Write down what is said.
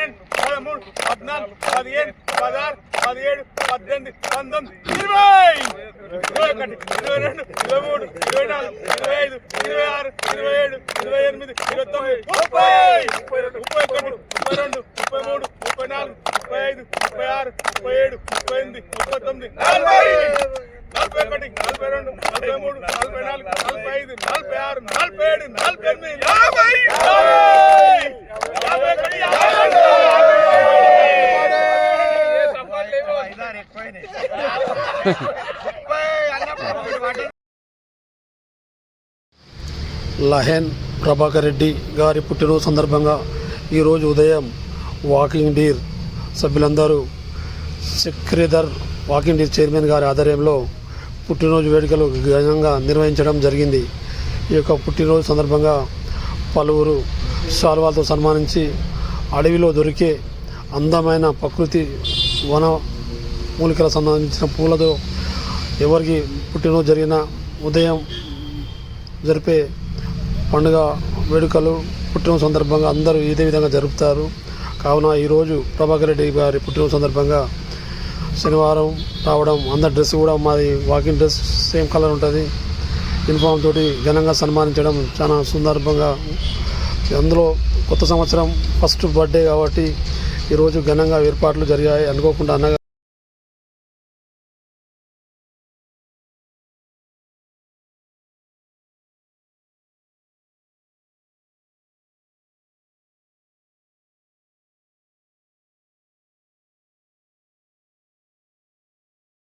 పన్నెండు పదమూడు పద్నాలుగు పదిహేను పదహారు పదిహేడు పద్దెనిమిది పంతొమ్మిది ఇరవై! ఇరవై ఒకటి ఇరవై రెండు ఇరవై మూడు ఇరవై నాలుగు ఇరవై ఐదు ఇరవై ఆరు ఇరవై ఏడు ఇరవై ఎనిమిది ఇరవై తొమ్మిది ముప్పై! ముప్పై ఒకటి ముప్పై రెండు ముప్పై మూడు ముప్పై నాలుగు ముప్పై ఐదు ముప్పై ఆరు ముప్పై ఏడు ముప్పై ఎనిమిది ముప్పై తొమ్మిది నలభై! నలభై ఒకటి నలభై రెండు నలభై మూడు నలభై నాలుగు నలభై ఐదు నలభై ఆరు నలభై ఏడు నలభై ఎనిమిది యాభై యాభై ఒకటి యాభై రెండు లహెన్ ప్రభాకర్ రెడ్డి గారి పుట్టినరోజు సందర్భంగా ఈరోజు ఉదయం వాకింగ్ డీర్ సభ్యులందరూ చక్రధర్ వాకింగ్ డీర్ చైర్మన్ గారి ఆధ్వర్యంలో పుట్టినరోజు వేడుకలు ఘనంగా నిర్వహించడం జరిగింది. ఈ యొక్క పుట్టినరోజు సందర్భంగా పలువురు శాల్వాలతో సన్మానించి అడవిలో దొరికే అందమైన ప్రకృతి వన మూలికలకు సంబంధించిన పూలతో ఎవరికి పుట్టినో జరిగిన ఉదయం జరిపే పండుగ వేడుకలు పుట్టిన సందర్భంగా అందరూ ఇదే విధంగా జరుపుతారు. కావున ఈరోజు ప్రభాకర్ రెడ్డి గారి పుట్టిన సందర్భంగా శనివారం రావడం అందరి డ్రెస్ కూడా మాది వాకింగ్ డ్రెస్ సేమ్ కలర్ ఉంటుంది. యూనిఫామ్ తోటి ఘనంగా సన్మానించడం చాలా సందర్భంగా అందులో కొత్త సంవత్సరం ఫస్ట్ బర్త్డే కాబట్టి ఈరోజు ఘనంగా ఏర్పాట్లు జరిగాయి. అనుకోకుండా అన్నగా